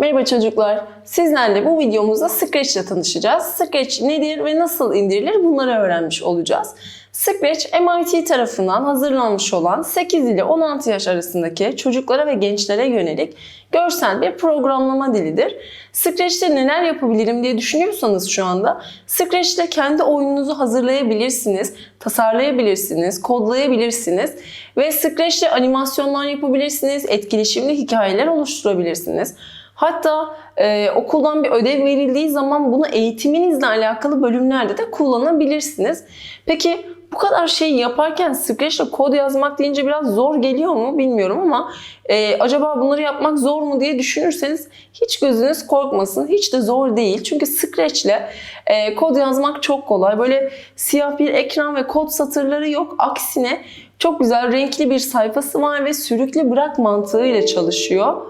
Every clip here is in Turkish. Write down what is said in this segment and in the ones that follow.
Merhaba çocuklar. Sizlerle bu videomuzda Scratch ile tanışacağız. Scratch nedir ve nasıl indirilir bunları öğrenmiş olacağız. Scratch MIT tarafından hazırlanmış olan 8 ile 16 yaş arasındaki çocuklara ve gençlere yönelik görsel bir programlama dilidir. Scratch'te neler yapabilirim diye düşünüyorsanız şu anda Scratch'te kendi oyununuzu hazırlayabilirsiniz, tasarlayabilirsiniz, kodlayabilirsiniz ve Scratch'te animasyonlar yapabilirsiniz, etkileşimli hikayeler oluşturabilirsiniz. Hatta e, okuldan bir ödev verildiği zaman bunu eğitiminizle alakalı bölümlerde de kullanabilirsiniz. Peki bu kadar şeyi yaparken Scratch'te kod yazmak deyince biraz zor geliyor mu bilmiyorum ama e, acaba bunları yapmak zor mu diye düşünürseniz hiç gözünüz korkmasın. Hiç de zor değil. Çünkü Scratch'le e, kod yazmak çok kolay. Böyle siyah bir ekran ve kod satırları yok. Aksine çok güzel renkli bir sayfası var ve sürükle bırak mantığıyla çalışıyor.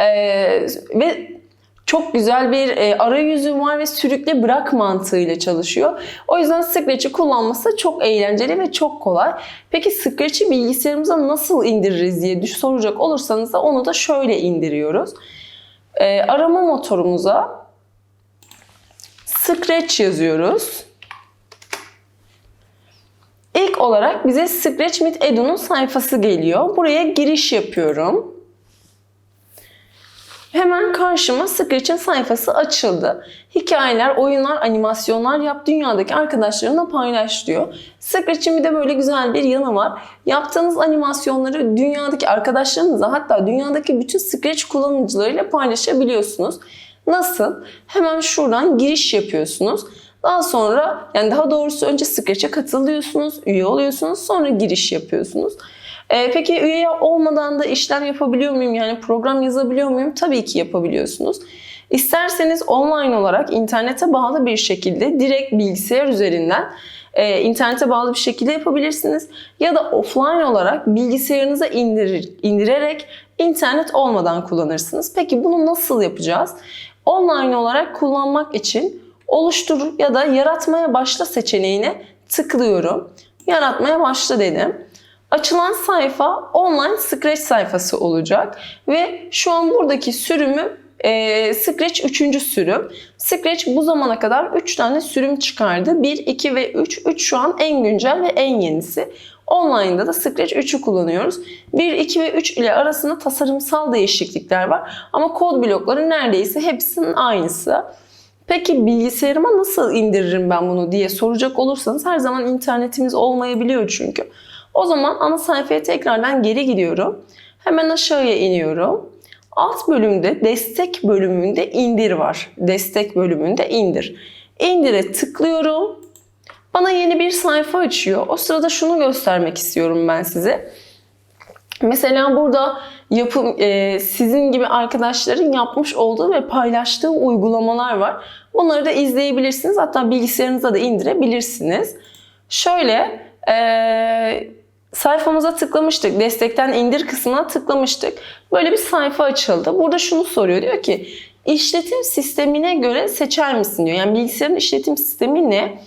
Ee, ve çok güzel bir e, arayüzü var ve sürükle bırak mantığıyla çalışıyor. O yüzden Scratch'i kullanması çok eğlenceli ve çok kolay. Peki Scratch'i bilgisayarımıza nasıl indiririz diye soracak olursanız da onu da şöyle indiriyoruz. Ee, arama motorumuza Scratch yazıyoruz. İlk olarak bize Scratch with Edu'nun sayfası geliyor. Buraya giriş yapıyorum. Hemen karşıma Scratch'in sayfası açıldı. Hikayeler, oyunlar, animasyonlar yap dünyadaki arkadaşlarına paylaş diyor. Scratch'in bir de böyle güzel bir yanı var. Yaptığınız animasyonları dünyadaki arkadaşlarınıza hatta dünyadaki bütün Scratch kullanıcılarıyla paylaşabiliyorsunuz. Nasıl? Hemen şuradan giriş yapıyorsunuz. Daha sonra yani daha doğrusu önce Scratch'e katılıyorsunuz, üye oluyorsunuz, sonra giriş yapıyorsunuz. Ee, peki üye olmadan da işlem yapabiliyor muyum? Yani program yazabiliyor muyum? Tabii ki yapabiliyorsunuz. İsterseniz online olarak internete bağlı bir şekilde direkt bilgisayar üzerinden e, internete bağlı bir şekilde yapabilirsiniz. Ya da offline olarak bilgisayarınıza indirir, indirerek internet olmadan kullanırsınız. Peki bunu nasıl yapacağız? Online olarak kullanmak için oluştur ya da yaratmaya başla seçeneğine tıklıyorum. Yaratmaya başla dedim. Açılan sayfa online Scratch sayfası olacak ve şu an buradaki sürümü e, Scratch 3. sürüm. Scratch bu zamana kadar 3 tane sürüm çıkardı. 1, 2 ve 3. 3 şu an en güncel ve en yenisi. Online'da da Scratch 3'ü kullanıyoruz. 1, 2 ve 3 ile arasında tasarımsal değişiklikler var. Ama kod blokları neredeyse hepsinin aynısı. Peki bilgisayarıma nasıl indiririm ben bunu diye soracak olursanız her zaman internetimiz olmayabiliyor çünkü. O zaman ana sayfaya tekrardan geri gidiyorum. Hemen aşağıya iniyorum. Alt bölümde destek bölümünde indir var. Destek bölümünde indir. İndire tıklıyorum. Bana yeni bir sayfa açıyor. O sırada şunu göstermek istiyorum ben size. Mesela burada yapım e, sizin gibi arkadaşların yapmış olduğu ve paylaştığı uygulamalar var. Bunları da izleyebilirsiniz. Hatta bilgisayarınıza da indirebilirsiniz. Şöyle e, sayfamıza tıklamıştık. Destekten indir kısmına tıklamıştık. Böyle bir sayfa açıldı. Burada şunu soruyor. Diyor ki işletim sistemine göre seçer misin diyor. Yani bilgisayarın işletim sistemi ne?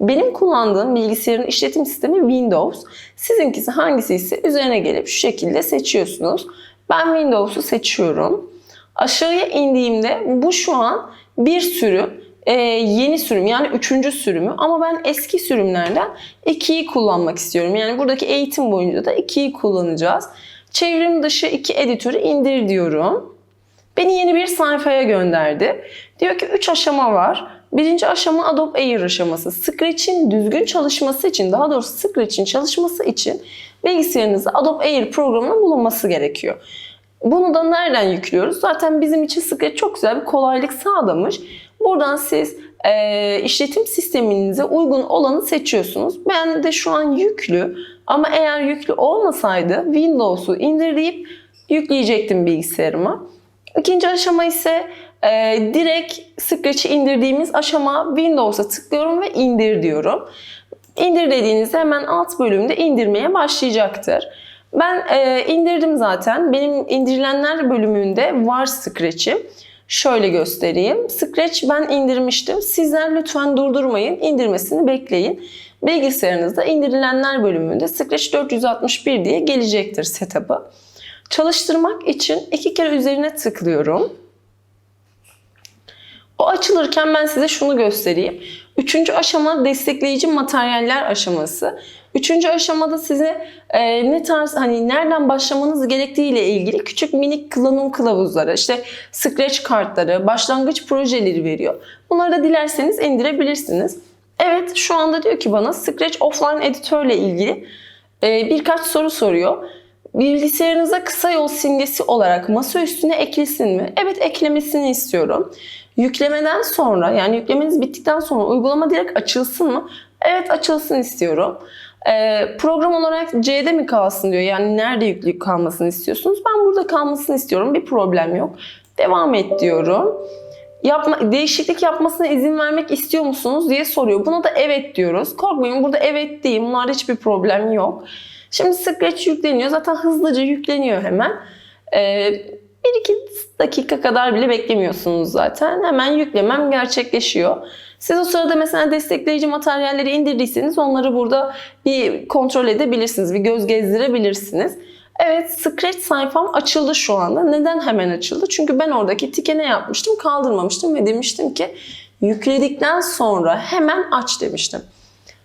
Benim kullandığım bilgisayarın işletim sistemi Windows. Sizinkisi hangisi ise üzerine gelip şu şekilde seçiyorsunuz. Ben Windows'u seçiyorum. Aşağıya indiğimde bu şu an bir sürüm e, yeni sürüm yani üçüncü sürümü ama ben eski sürümlerden 2'yi kullanmak istiyorum. Yani buradaki eğitim boyunca da 2'yi kullanacağız. Çevrim dışı 2 editörü indir diyorum. Beni yeni bir sayfaya gönderdi. Diyor ki 3 aşama var. Birinci aşama Adobe Air aşaması. Scratch'in düzgün çalışması için, daha doğrusu Scratch'in çalışması için bilgisayarınızda Adobe Air programının bulunması gerekiyor. Bunu da nereden yüklüyoruz? Zaten bizim için Scratch çok güzel bir kolaylık sağlamış. Buradan siz e, işletim sisteminize uygun olanı seçiyorsunuz. Ben de şu an yüklü ama eğer yüklü olmasaydı Windows'u indirleyip yükleyecektim bilgisayarıma. İkinci aşama ise e, direkt Scratch'i indirdiğimiz aşama Windows'a tıklıyorum ve indir diyorum. İndir dediğinizde hemen alt bölümde indirmeye başlayacaktır. Ben e, indirdim zaten. Benim indirilenler bölümünde var Scratch'im. Şöyle göstereyim. Scratch ben indirmiştim. Sizler lütfen durdurmayın. indirmesini bekleyin. Bilgisayarınızda indirilenler bölümünde Scratch 461 diye gelecektir setup'ı. Çalıştırmak için iki kere üzerine tıklıyorum. O açılırken ben size şunu göstereyim. Üçüncü aşama destekleyici materyaller aşaması. Üçüncü aşamada size e, ne tarz hani nereden başlamanız gerektiği ile ilgili küçük minik kullanım kılavuzları, işte scratch kartları, başlangıç projeleri veriyor. Bunları da dilerseniz indirebilirsiniz. Evet şu anda diyor ki bana Scratch Offline editörle ilgili e, birkaç soru soruyor. Bilgisayarınıza kısa yol simgesi olarak masa üstüne eklesin mi? Evet eklemesini istiyorum. Yüklemeden sonra yani yüklemeniz bittikten sonra uygulama direkt açılsın mı? Evet açılsın istiyorum. Ee, program olarak C'de mi kalsın diyor. Yani nerede yüklü kalmasını istiyorsunuz? Ben burada kalmasını istiyorum. Bir problem yok. Devam et diyorum. Yapma, değişiklik yapmasına izin vermek istiyor musunuz diye soruyor. Buna da evet diyoruz. Korkmayın burada evet değil. Bunlarda hiçbir problem yok. Şimdi Scratch yükleniyor. Zaten hızlıca yükleniyor hemen. Ee, bir iki dakika kadar bile beklemiyorsunuz zaten. Hemen yüklemem gerçekleşiyor. Siz o sırada mesela destekleyici materyalleri indirdiyseniz onları burada bir kontrol edebilirsiniz. Bir göz gezdirebilirsiniz. Evet Scratch sayfam açıldı şu anda. Neden hemen açıldı? Çünkü ben oradaki tike ne yapmıştım? Kaldırmamıştım ve demiştim ki yükledikten sonra hemen aç demiştim.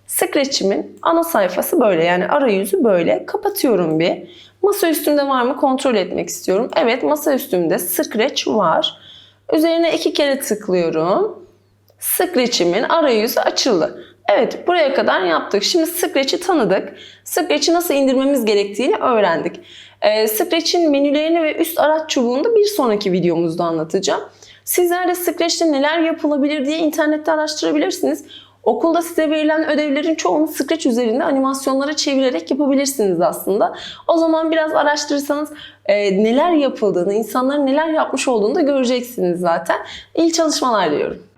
Scratch'imin ana sayfası böyle yani arayüzü böyle. Kapatıyorum bir. Masa üstümde var mı kontrol etmek istiyorum. Evet masa üstümde Scratch var. Üzerine iki kere tıklıyorum. Scratch'imin arayüzü açıldı. Evet buraya kadar yaptık. Şimdi Scratch'i tanıdık. Scratch'i nasıl indirmemiz gerektiğini öğrendik. Ee, Scratch'in menülerini ve üst araç çubuğunu bir sonraki videomuzda anlatacağım. Sizler de Scratch'te neler yapılabilir diye internette araştırabilirsiniz. Okulda size verilen ödevlerin çoğunu Scratch üzerinde animasyonlara çevirerek yapabilirsiniz aslında. O zaman biraz araştırırsanız e, neler yapıldığını, insanların neler yapmış olduğunu da göreceksiniz zaten. İyi çalışmalar diliyorum.